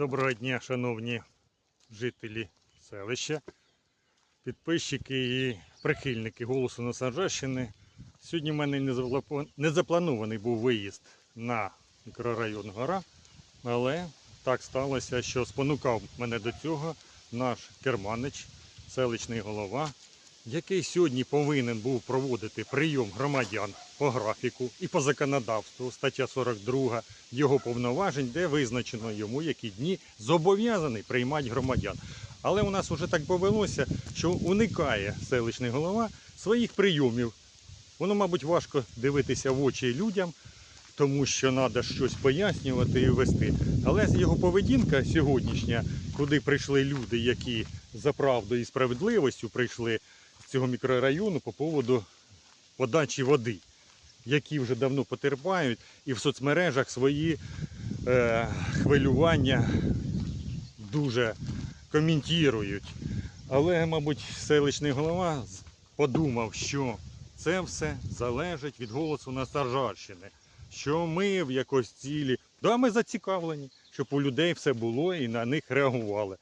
Доброго дня, шановні жителі селища, підписчики і прихильники голосу Насаджащини. Сьогодні в мене не запланований був виїзд на мікрорайон Гора, але так сталося, що спонукав мене до цього наш керманич, селищний голова, який сьогодні повинен був проводити прийом громадян по графіку і по законодавству, стаття 42 його повноважень, де визначено йому, які дні зобов'язаний приймати громадян. Але у нас вже так повелося, що уникає селищний голова своїх прийомів. Воно, мабуть, важко дивитися в очі людям, тому що треба щось пояснювати і вести. Але його поведінка сьогоднішня, куди прийшли люди, які за правдою і справедливістю прийшли з цього мікрорайону по поводу подачі води, які вже давно потерпають, і в соцмережах свої е, хвилювання дуже коментують. Але, мабуть, селищний голова подумав, що це все залежить від голосу Насаржарщини. Що ми в якось цілі, да, ми зацікавлені, щоб у людей все було і на них реагували.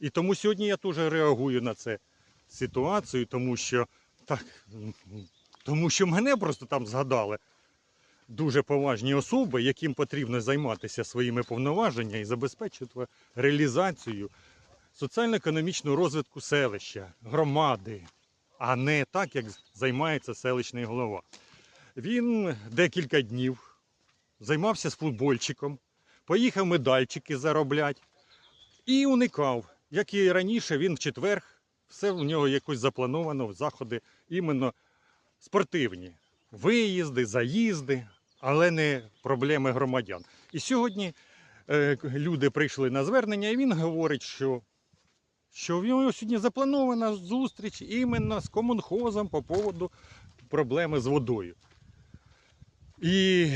І тому сьогодні я теж реагую на це ситуацію, тому що так, тому що мене просто там згадали дуже поважні особи, яким потрібно займатися своїми повноваженнями і забезпечити реалізацію соціально-економічного розвитку селища, громади, а не так, як займається селищний голова. Він декілька днів займався з футбольчиком, поїхав медальчики заробляти і уникав. Як і раніше, він в четвер, все у нього якось заплановано, заходи іменно спортивні. Виїзди, заїзди, але не проблеми громадян. І сьогодні е, люди прийшли на звернення, і він говорить, що, що в нього сьогодні запланована зустріч іменно з комунхозом по поводу проблеми з водою. І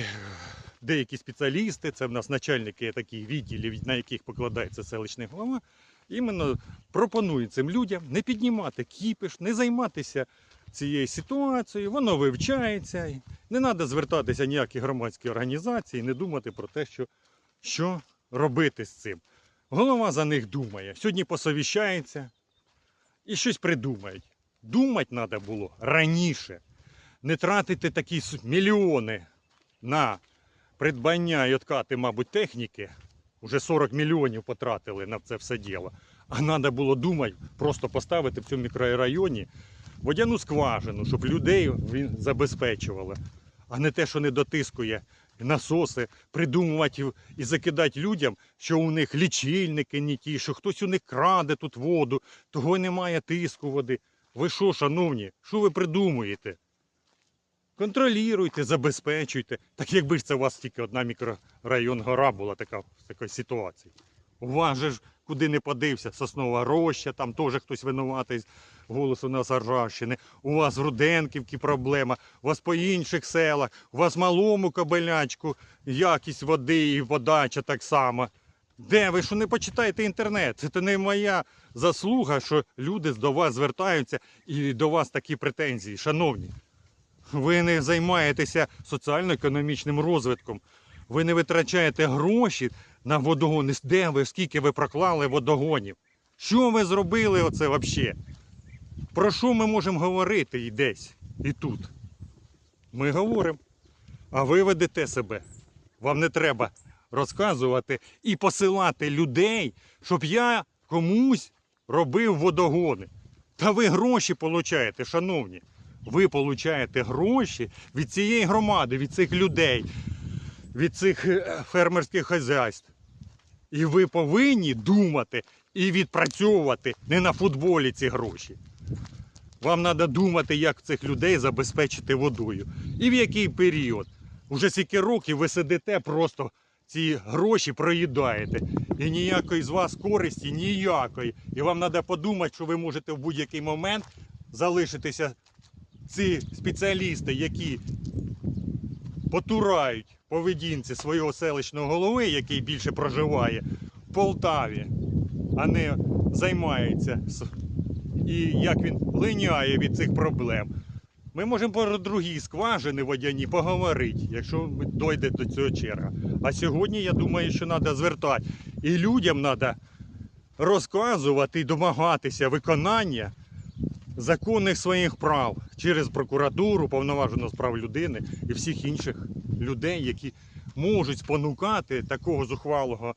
деякі спеціалісти, це в нас начальники таких відділів, на яких покладається селищний голова, іменно пропонують цим людям не піднімати кіпіш, не займатися цією ситуацією, воно вивчається. Не треба звертатися ніякі громадські організації, не думати про те, що, що робити з цим. Голова за них думає. Сьогодні посовіщається і щось придумають. Думати треба було раніше. Не тратити такі мільйони на придбання і откати, мабуть, техніки. Уже 40 мільйонів потратили на це все діло. А треба було думати, просто поставити в цьому мікрорайоні водяну скважину, щоб людей він забезпечували, а не те, що не дотискує насоси, придумувати і закидати людям, що у них лічильники не ті, що хтось у них краде тут воду, того немає тиску води. Ви що, шановні, що ви придумуєте? Контролюйте, забезпечуйте. Так якби ж це у вас тільки одна мікрорайон гора була така в такій ситуації. У вас же ж куди не подився, соснова роща, там теж хтось винуватий з голосу на Саржащини. У вас в Руденківці проблема, у вас по інших селах, у вас малому кабелячку якість води і подача так само. Де ви що не почитаєте інтернет? Це не моя заслуга, що люди до вас звертаються і до вас такі претензії. Шановні, ви не займаєтеся соціально-економічним розвитком. Ви не витрачаєте гроші на водогони. Де ви, скільки ви проклали водогонів? Що ви зробили оце взагалі? Про що ми можемо говорити і десь, і тут? Ми говоримо. А ви ведете себе. Вам не треба розказувати і посилати людей, щоб я комусь робив водогони. Та ви гроші получаєте, шановні. Ви получаєте гроші від цієї громади, від цих людей, від цих е, фермерських хазяйств. І ви повинні думати і відпрацьовувати не на футболі ці гроші. Вам треба думати, як цих людей забезпечити водою. І в який період. Уже скільки років ви сидите, просто ці гроші проїдаєте. І ніякої з вас користі, ніякої. І вам треба подумати, що ви можете в будь-який момент залишитися ці спеціалісти, які потурають поведінці свого селищного голови, який більше проживає в Полтаві, а не займається і як він линяє від цих проблем. Ми можемо про другі скважини водяні поговорити, якщо дойде до цього черга. А сьогодні я думаю, що треба звертати. І людям треба розказувати і домагатися виконання законних своїх прав через прокуратуру, повноважену з прав людини і всіх інших людей, які можуть спонукати такого зухвалого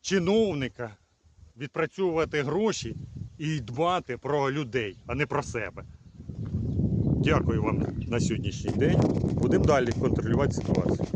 чиновника відпрацьовувати гроші і дбати про людей, а не про себе. Дякую вам на сьогоднішній день. Будемо далі контролювати ситуацію.